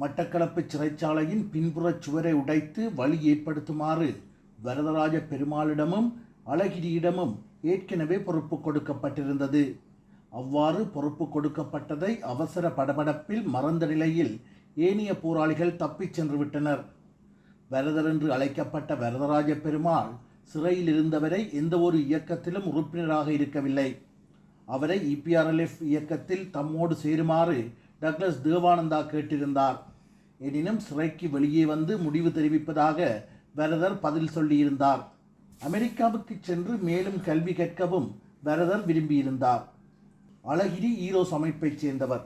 மட்டக்களப்பு சிறைச்சாலையின் பின்புறச் சுவரை உடைத்து வழி ஏற்படுத்துமாறு வரதராஜ பெருமாளிடமும் அழகிரியிடமும் ஏற்கனவே பொறுப்பு கொடுக்கப்பட்டிருந்தது. அவ்வாறு பொறுப்பு கொடுக்கப்பட்டதை அவசர படபடப்பில் மறந்த நிலையில் ஏனைய போராளிகள் தப்பிச் சென்று விட்டனர் வரதர் என்று அழைக்கப்பட்ட வரதராஜ பெருமாள் சிறையில் இருந்தவரை எந்த ஒரு இயக்கத்திலும் உறுப்பினராக இருக்கவில்லை. அவரை இபிஆர்எல்எஃப் இயக்கத்தில் தம்மோடு சேருமாறு டக்ளஸ் தேவானந்தா கேட்டிருந்தார். எனினும் சிறைக்கு வெளியே வந்து முடிவு தெரிவிப்பதாக வரதர் பதில் சொல்லியிருந்தார். அமெரிக்காவுக்கு சென்று மேலும் கல்வி கற்கவும் வரதர் விரும்பியிருந்தார். அழகிரி ஈரோஸ் அமைப்பைச் சேர்ந்தவர்.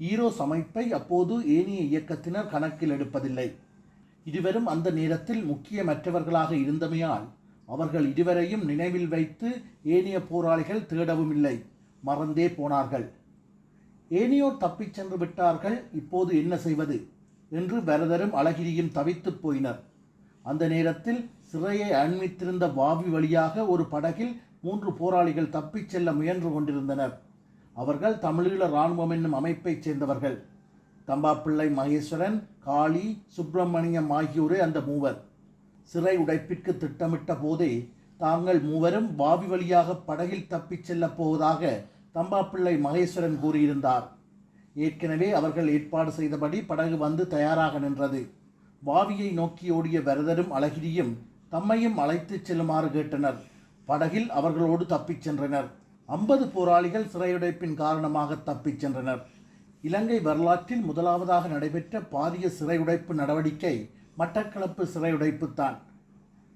ஈரோஸ் அமைப்பை அப்போது ஏனைய இயக்கத்தினர் கணக்கில் எடுப்பதில்லை. இருவரும் அந்த நேரத்தில் முக்கியமற்றவர்களாக இருந்தமையால் அவர்கள் இருவரையும் நினைவில் வைத்து ஏனைய போராளிகள் தேடவும் இல்லை மறந்தே போனார்கள். ஏனையோர் தப்பிச் சென்று விட்டார்கள் இப்போது என்ன செய்வது? என்று பரதரும் அழகிரியும் தவித்துப் போயினர். அந்த நேரத்தில் சிறையை அண்மித்திருந்த வாவி வழியாக ஒரு படகில் மூன்று போராளிகள் தப்பிச் செல்ல முயன்று கொண்டிருந்தனர். அவர்கள் தமிழீழ இராணுவம் என்னும் அமைப்பைச் சேர்ந்தவர்கள். தம்பாப்பிள்ளை மகேஸ்வரன் காளி சுப்பிரமணியம் ஆகியோரே அந்த மூவர். சிறை உடைப்பிற்கு திட்டமிட்ட போதே தாங்கள் மூவரும் வாவி வழியாக படகில் தப்பிச் செல்லப் போவதாக தம்பாப்பிள்ளை மகேஸ்வரன் கூறியிருந்தார். ஏற்கனவே அவர்கள் ஏற்பாடு செய்தபடி படகு வந்து தயாராக நின்றது. வாவியை நோக்கி ஓடிய வரதரும் அழகிரியும் தம்மையும் அழைத்துச் செல்லுமாறு கேட்டனர். படகில் அவர்களோடு தப்பிச் சென்றனர். ஐம்பது போராளிகள் சிறையுடைப்பின் காரணமாக தப்பிச் சென்றனர். இலங்கை வரலாற்றில் முதலாவதாக நடைபெற்ற பாரிய சிறையுடைப்பு நடவடிக்கை மட்டக்களப்பு சிறையுடைப்புத்தான்.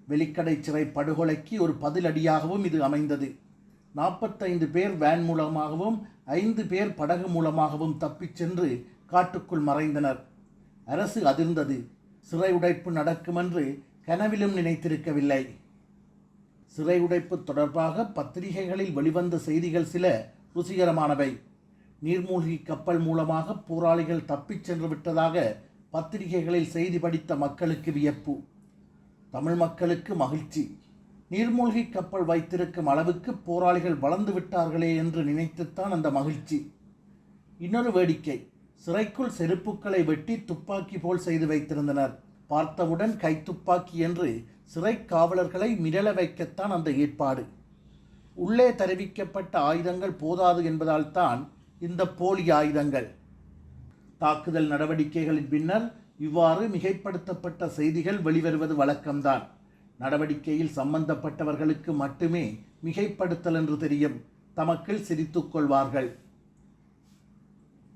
வெளிக்கடை சிறை படுகொலைக்கு ஒரு பதிலடியாகவும் இது அமைந்தது. நாற்பத்தைந்து பேர் வேன் மூலமாகவும் ஐந்து பேர் படகு மூலமாகவும் தப்பிச் சென்று காட்டுக்குள் மறைந்தனர். அரசு அதிர்ந்தது. சிறை உடைப்பு நடக்குமென்று கனவிலும் நினைத்திருக்கவில்லை. சிறை உடைப்பு தொடர்பாக பத்திரிகைகளில் வெளிவந்த செய்திகள் சில ருசிகரமானவை. நீர்மூழ்கி கப்பல் மூலமாக போராளிகள் தப்பிச் சென்று விட்டதாக பத்திரிகைகளில் செய்தி படித்த மக்களுக்கு வியப்பு. தமிழ் மக்களுக்கு மகிழ்ச்சி. நீர்மூழ்கி கப்பல் வைத்திருக்கும் அளவுக்கு போராளிகள் வளர்ந்து விட்டார்களே என்று நினைத்துத்தான் அந்த மகிழ்ச்சி. இன்னொரு வேடிக்கை. சிறைக்குள் செருப்புக்களை வெட்டி துப்பாக்கி போல் செய்து வைத்திருந்தனர். பார்த்தவுடன் கைத்துப்பாக்கி என்று சிறை காவலர்களை மிரள வைக்கத்தான் அந்த ஏற்பாடு. உள்ளே தெரிவிக்கப்பட்ட ஆயுதங்கள் போதாது என்பதால் தான் இந்த போலி ஆயுதங்கள். தாக்குதல் நடவடிக்கைகளின் பின்னர் இவ்வாறு மிகைப்படுத்தப்பட்ட செய்திகள் வெளிவருவது வழக்கம்தான். நடவடிக்கையில் சம்பந்தப்பட்டவர்களுக்கு மட்டுமே மிகைப்படுத்தல் என்று தெரியும். தமக்கில் சிரித்துக் கொள்வார்கள்.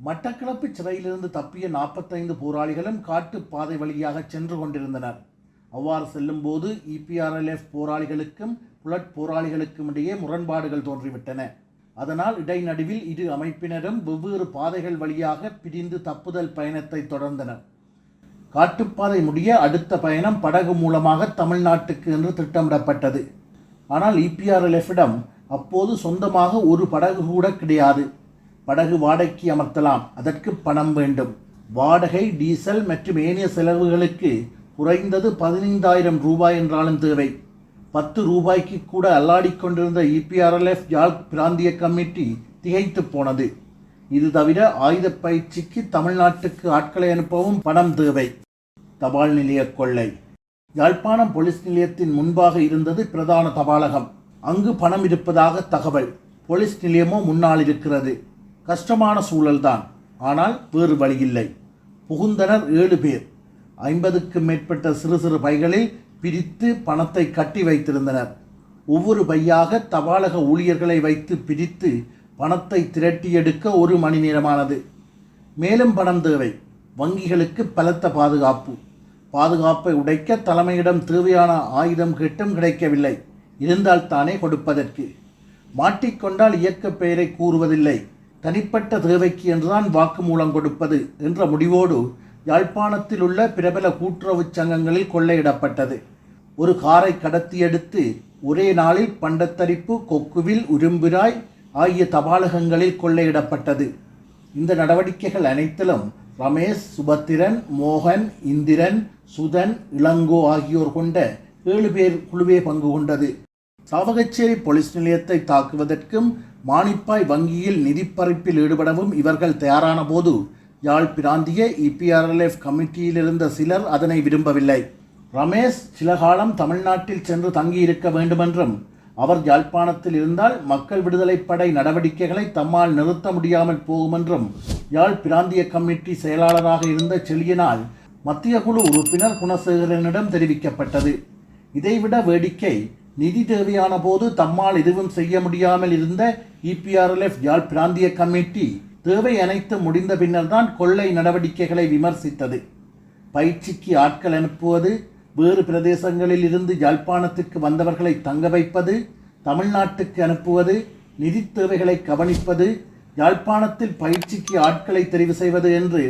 மட்டக்களப்பு சிறையிலிருந்து தப்பிய நாற்பத்தைந்து போராளிகளும் காட்டுப் பாதை வழியாக சென்று கொண்டிருந்தனர். அவ்வாறு செல்லும்போது இபிஆர்எல்எஃப் போராளிகளுக்கும் புலட் போராளிகளுக்கும் இடையே முரண்பாடுகள் தோன்றிவிட்டன. அதனால் இடைநடுவில் இரு அமைப்பினரும் வெவ்வேறு பாதைகள் வழியாக பிரிந்து தப்புதல் பயணத்தை தொடர்ந்தனர். காட்டுப்பாதை முடிய அடுத்த பயணம் படகு மூலமாக தமிழ்நாட்டுக்கு என்று திட்டமிடப்பட்டது. ஆனால் இபிஆர்எல்எஃபிடம் அப்போது சொந்தமாக ஒரு படகு கூட கிடையாது. படகு வாடகைக்கு அமர்த்தலாம். அதற்கு பணம் வேண்டும். வாடகை டீசல் மற்றும் ஏனைய செலவுகளுக்கு குறைந்தது பதினைந்தாயிரம் ரூபாய் என்றாலும் தேவை. பத்து ரூபாய்க்கு கூட அல்லாடிக்கொண்டிருந்த இபிஆர்எல்எஃப் யாழ் பிராந்திய கமிட்டி திகைத்து போனது. இது தவிர ஆயுத பயிற்சிக்கு தமிழ்நாட்டுக்கு ஆட்களை அனுப்பவும் பணம் தேவை. தபால் நிலைய கொள்ளை. யாழ்ப்பாணம் போலீஸ் நிலையத்தின் முன்பாக இருந்தது பிரதான தபாலகம். அங்கு பணம் இருப்பதாக தகவல். போலீஸ் நிலையமோ முன்னால் இருக்கிறது. கஷ்டமான சூழல்தான். ஆனால் வேறு வழியில்லை. புகுந்தனர் ஏழு பேர். ஐம்பதுக்கும் மேற்பட்ட சிறு சிறு பைகளில் பிரித்து பணத்தை கட்டி வைத்திருந்தனர். ஒவ்வொரு பையாக தபாலக ஊழியர்களை வைத்து பிரித்து பணத்தை திரட்டி எடுக்க ஒரு மணி நேரமானது. மேலும் பணம் தேவை. வங்கிகளுக்கு பலத்த பாதுகாப்பு. பாதுகாப்பை உடைக்க தலைமையிடம் தேவையான ஆயுதம் கிட்டும் கிடைக்கவில்லை. இருந்தால் தானே கொடுப்பதற்கு. மாட்டிக்கொண்டால் இயக்க பெயரை கூறுவதில்லை. தனிப்பட்ட தேவைக்கு என்றுதான் வாக்குமூலம் கொடுப்பது என்ற முடிவோடு யாழ்ப்பாணத்தில் உள்ள பிரபல கூட்டுறவுச் சங்கங்களில் கொள்ளையிடப்பட்டது. ஒரு காரை கடத்தி எடுத்து ஒரே நாளில் பண்டத்தரிப்பு கொக்குவில் உரும்பிராய் ஆகிய தபாலகங்களில் கொள்ளையிடப்பட்டது. இந்த நடவடிக்கைகள் அனைத்திலும் ரமேஷ் சுபத்திரன் மோகன் இந்திரன் சுதன் இளங்கோ ஆகியோர் கொண்ட ஏழு பேர் குழுவே பங்கு கொண்டது. சாவகச்சேரி போலீஸ் நிலையத்தை தாக்குவதற்கும் மானிப்பாய் வங்கியில் நிதிப்பறிப்பில் ஈடுபடவும் இவர்கள் தயாரான போது யாழ் பிராந்திய இபிஆர்எல்எஃப் கமிட்டியிலிருந்த சிலர் அதனை விரும்பவில்லை. ரமேஷ் சில காலம் தமிழ்நாட்டில் சென்று தங்கியிருக்க வேண்டுமென்றும் அவர் யாழ்ப்பாணத்தில் இருந்தால் மக்கள் விடுதலைப் படை நடவடிக்கைகளை தம்மால் நிறுத்த முடியாமல் போகுமென்றும் யாழ் பிராந்திய கமிட்டி செயலாளராக இருந்த செழியனால் மத்திய குழு உறுப்பினர் குணசேகரனிடம் தெரிவிக்கப்பட்டது. இதைவிட வேடிக்கை நிதி தேவையான போது தம்மால் எதுவும் செய்ய முடியாமல் இருந்த இபிஆர்எல்எஃப் யாழ் பிராந்திய கமிட்டி தேவை அனைத்து முடிந்த பின்னர்தான் கொள்ளை நடவடிக்கைகளை விமர்சித்தது. பயிற்சிக்கு ஆட்கள் அனுப்புவது வேறு பிரதேசங்களில் இருந்து யாழ்ப்பாணத்திற்கு வந்தவர்களை தங்க வைப்பது தமிழ்நாட்டுக்கு அனுப்புவது நிதி தேவைகளை கவனிப்பது யாழ்ப்பாணத்தில் பயிற்சிக்கு ஆட்களை தெரிவு செய்வது என்று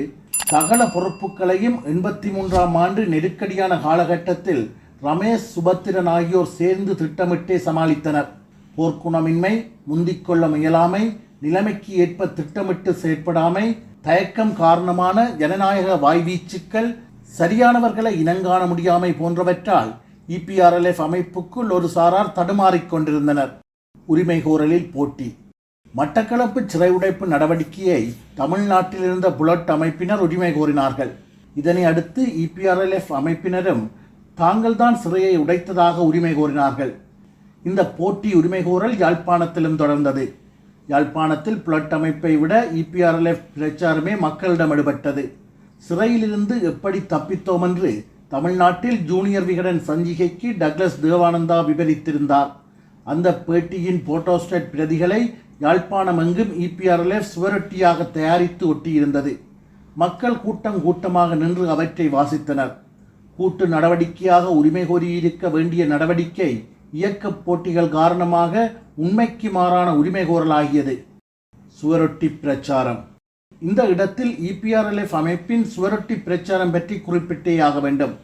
சகல பொறுப்புகளையும் எண்பத்தி மூன்றாம் ஆண்டு நெருக்கடியான காலகட்டத்தில் ரமேஷ் சுபத்திரன் ஆகியோர் சேர்ந்து திட்டமிட்டே சமாளித்தனர். போர்க்குணமின்மை முந்திக்கொள்ள முயலாமை நிலைமைக்கு ஏற்ப திட்டமிட்டு செயற்படாமை தயக்கம் காரணமான ஜனநாயக வாய்வீச்சுக்கள் சரியானவர்களை இனங்காண முடியாமை போன்றவற்றால் இபிஆர்எல்எஃப் அமைப்புக்குள் ஒரு சாரார் தடுமாறிக் கொண்டிருந்தனர். உரிமை கோரலில் போட்டி. மட்டக்களப்பு சிறை உடைப்பு நடவடிக்கையை தமிழ்நாட்டில் இருந்த புலட் அமைப்பினர் உரிமை கோரினார்கள் இதனை அடுத்து இபிஆர்எல்எஃப் அமைப்பினரும் தாங்கள்தான் சிறையை உடைத்ததாக உரிமை கோரினார்கள் இந்த போட்டி உரிமை கோரல் யாழ்ப்பாணத்திலும் தொடர்ந்தது. யாழ்ப்பாணத்தில் புலட் அமைப்பை விட இபிஆர்எல்எஃப் பிரச்சாரமே மக்களிடம் எடுபட்டது. சிறையிலிருந்து எப்படி தப்பித்தோம் என்று தமிழ்நாட்டில் ஜூனியர் விகடன் சஞ்சிகைக்கு டக்ளஸ் தேவானந்தா விவரித்திருந்தார் அந்த பேட்டியின் போட்டோஸ்டேட் பிரதிகளை யாழ்ப்பாணம் எங்கும் இபிஆர்எல்எஃப் சுவரொட்டியாக தயாரித்து ஒட்டியிருந்தது. மக்கள் கூட்டம் கூட்டமாக நின்று அவற்றை வாசித்தனர். கூட்டு நடவடிக்கையாக உரிமை கோரியிருக்க வேண்டிய நடவடிக்கை இயக்கப் போட்டிகள் காரணமாக உண்மைக்கு மாறான உரிமை கோரலாகியது. சுவரொட்டி பிரச்சாரம். இந்த இடத்தில் இபிஆர்எல்எஃப் அமைப்பின் சுவரொட்டி பிரச்சாரம் பற்றி குறிப்பிட்டே ஆக வேண்டும்.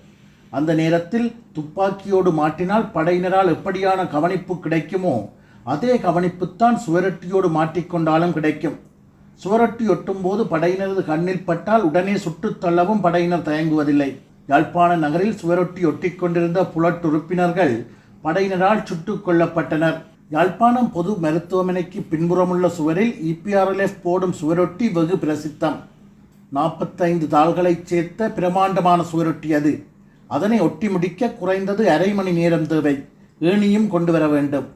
அந்த நேரத்தில் துப்பாக்கியோடு மாட்டினால் படையினரால் எப்படியான கவனிப்பு கிடைக்குமோ அதே கவனிப்புத்தான் சுவரொட்டியோடு மாட்டிக்கொண்டாலும் கிடைக்கும். சுவரொட்டி ஒட்டும்போது படையினரது கண்ணில் பட்டால் உடனே சுட்டுத் தள்ளவும் படையினர் தயங்குவதில்லை. யாழ்ப்பாண நகரில் சுவரொட்டி ஒட்டிக்கொண்டிருந்த புலட் உறுப்பினர்கள் படையினரால் சுட்டுக் கொல்லப்பட்டனர். யாழ்ப்பாணம் பொது மருத்துவமனைக்கு பின்புறமுள்ள சுவரில் இபிஆர்எல்எஃப் போடும் சுவரொட்டி வெகு பிரசித்தம். நாற்பத்தைந்து தாள்களைச் சேர்த்த பிரமாண்டமான சுவரொட்டி அது. அதனை ஒட்டி முடிக்க குறைந்தது அரை மணி நேரம் தேவை. ஏணியும் கொண்டு வர வேண்டும்.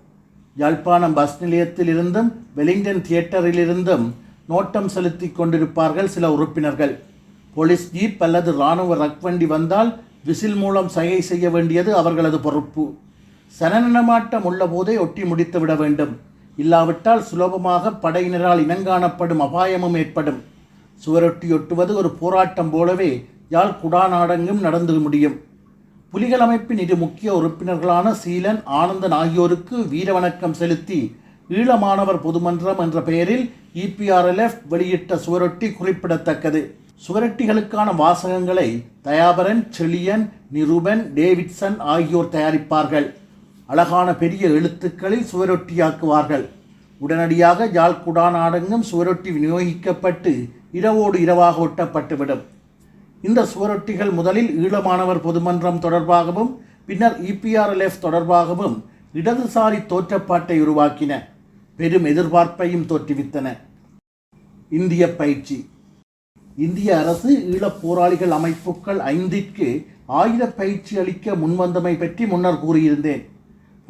யாழ்ப்பாணம் பஸ் நிலையத்தில் இருந்தும் வெலிங்டன் தியேட்டரிலிருந்தும் நோட்டம் செலுத்தி கொண்டிருப்பார்கள் சில உறுப்பினர்கள். போலீஸ் ஜீப் அல்லது இராணுவ ரக்வண்டி வந்தால் விசில் மூலம் சகை செய்ய வேண்டியது அவர்களது பொறுப்பு. சனநனமாட்டம் உள்ள போதே ஒட்டி முடித்து விட வேண்டும். இல்லாவிட்டால் சுலபமாக படையினரால் இனங்காணப்படும் அபாயமும் ஏற்படும். சுவரொட்டி ஒட்டுவது ஒரு போராட்டம் போலவே யாழ் குடாநாடங்கும் நடந்து முடியும். புலிகள் அமைப்பின் இரு முக்கிய உறுப்பினர்களான சீலன் ஆனந்தன் ஆகியோருக்கு வீரவணக்கம் செலுத்தி ஈழமானவர் பொதுமன்றம் என்ற பெயரில் இபிஆர்எல்எஃப் வெளியிட்ட சுவரொட்டி குறிப்பிடத்தக்கது. சுவரொட்டிகளுக்கான வாசகங்களை தயாபரன் செழியன் நிருபன் டேவிட்சன் ஆகியோர் தயாரிப்பார்கள். அழகான பெரிய எழுத்துக்களில் சுவரொட்டியாக்குவார்கள். உடனடியாக யாழ் குடாநாடெங்கும் சுவரொட்டி விநியோகிக்கப்பட்டு இரவோடு இரவாக ஒட்டப்பட்டுவிடும். இந்த சுவரொட்டிகள் முதலில் ஈழமானவர் பொதுமன்றம் தொடர்பாகவும் பின்னர் இபிஆர்எல்எஃப் தொடர்பாகவும் இடதுசாரி தோற்றப்பாட்டை உருவாக்கின. பெரும் எதிர்பார்ப்பையும் தோற்றுவித்தன. இந்திய பயிற்சி. இந்திய அரசு ஈழப் போராளிகள் அமைப்புகள் ஐந்திற்கு ஆயுத பயிற்சி அளிக்க முன்வந்தமை பற்றி முன்னர் கூறியிருந்தேன்.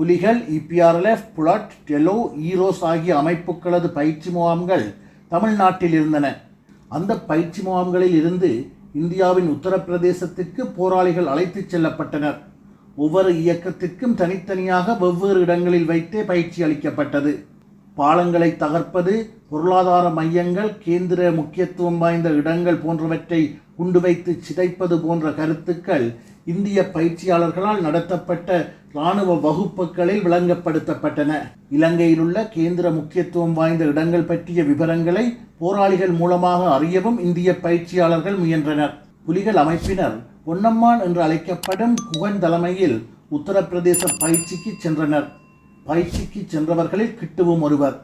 புலிகள் இபிஆர்எல்எஃப் புலட் டெலோ ஈரோஸ் ஆகிய அமைப்புகளது பயிற்சி முகாம்கள் தமிழ்நாட்டில் இருந்தன. அந்த பயிற்சி முகாம்களில் இருந்து இந்தியாவின் உத்தரப்பிரதேசத்திற்கு போராளிகள் அழைத்துச் செல்லப்பட்டனர். ஒவ்வொரு இயக்கத்திற்கும் தனித்தனியாக வெவ்வேறு இடங்களில் வைத்தே பயிற்சி அளிக்கப்பட்டது. பாலங்களை தகர்ப்பது பொருளாதார மையங்கள் கேந்திர முக்கியத்துவம் வாய்ந்த இடங்கள் போன்றவற்றை குண்டு வைத்து சிதைப்பது போன்ற கருத்துக்கள் இந்திய பயிற்சியாளர்களால் நடத்தப்பட்ட இராணுவ வகுப்புகளில் விளங்கப்படுத்தப்பட்டன. இலங்கையில் உள்ள கேந்திர முக்கியத்துவம் வாய்ந்த இடங்கள் பற்றிய விவரங்களை போராளிகள் மூலமாக அறியவும் இந்திய பயிற்சியாளர்கள் முயன்றனர். புலிகள் அமைப்பினர் பொன்னம்மான் என்று அழைக்கப்படும் குகன் தலைமையில் உத்தரப்பிரதேச பயிற்சிக்கு சென்றனர். பயிற்சிக்கு சென்றவர்களில் கிட்டுவும் ஒருவர்.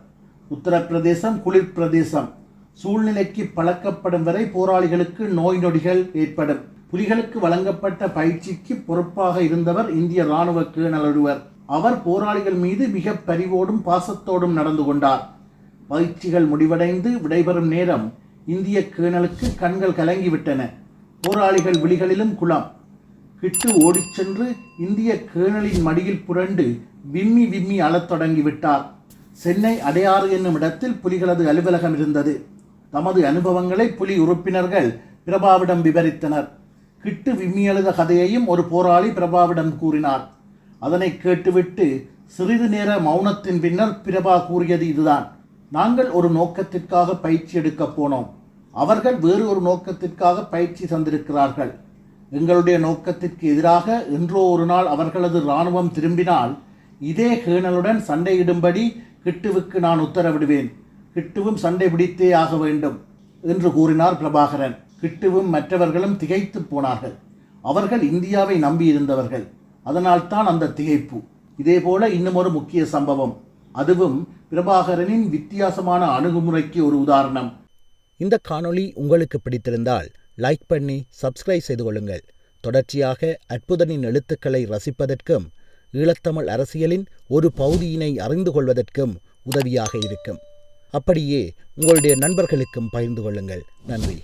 உத்தரப்பிரதேசம் குளிர் பிரதேசம். சூழ்நிலைக்கு பழக்கப்படும் வரை போராளிகளுக்கு நோய் நொடிகள் ஏற்படும். புலிகளுக்கு வழங்கப்பட்ட பயிற்சிக்கு பொறுப்பாக இருந்தவர் இந்திய இராணுவ கேணல் ஒருவர் அவர் போராளிகள் மீது மிக பரிவோடும் பாசத்தோடும் நடந்து கொண்டார். பயிற்சிகள் முடிவடைந்து விடைபெறும் நேரம் இந்திய கேணலுக்கு கண்கள் கலங்கிவிட்டன. போராளிகள் விழிகளிலும் குளம். கிட்டு ஓடிச் சென்று இந்திய கேணலின் மடியில் புரண்டு விம்மி விம்மி அழத் தொடங்கிவிட்டார். சென்னை அடையாறு என்னும் இடத்தில் புலிகளது அலுவலகம் இருந்தது. தமது அனுபவங்களை புலி உறுப்பினர்கள் பிரபாவிடம் விவரித்தனர். கிட்டு விம்மியழுத கதையையும் ஒரு போராளி பிரபாவிடம் கூறினார். அதனை கேட்டுவிட்டு சிறிது நேர மௌனத்தின் பின்னர் பிரபா கூறியது இதுதான். நாங்கள் ஒரு நோக்கத்திற்காக பயிற்சி எடுக்கப் போனோம். அவர்கள் வேறு ஒரு நோக்கத்திற்காக பயிற்சி தந்திருக்கிறார்கள். எங்களுடைய நோக்கத்திற்கு எதிராக என்றோ ஒரு நாள் அவர்களது இராணுவம் திரும்பினால் இதே கேணலுடன் சண்டையிடும்படி கிட்டுவுக்கு நான் உத்தரவிடுவேன். கிட்டுவும் சண்டை பிடித்தே ஆக வேண்டும் என்று கூறினார் பிரபாகரன். கிட்டுவும் மற்றவர்களும் திகைத்து போனார்கள். அவர்கள் இந்தியாவை நம்பியிருந்தவர்கள். அதனால்தான் அந்த திகைப்பு. இதேபோல இன்னும் ஒரு முக்கிய சம்பவம். அதுவும் பிரபாகரனின் வித்தியாசமான அணுகுமுறைக்கு ஒரு உதாரணம். இந்த காணொளி உங்களுக்கு பிடித்திருந்தால் லைக் பண்ணி சப்ஸ்கிரைப் செய்து கொள்ளுங்கள். தொடர்ச்சியாக அற்புதனின் எழுத்துக்களை ரசிப்பதற்கும் ஈழத்தமிழ் அரசியலின் ஒரு பகுதியினை அறிந்து கொள்வதற்கும் உதவியாக இருக்கும். அப்படியே உங்களுடைய நண்பர்களுக்கும் பகிர்ந்து கொள்ளுங்கள். நன்றி.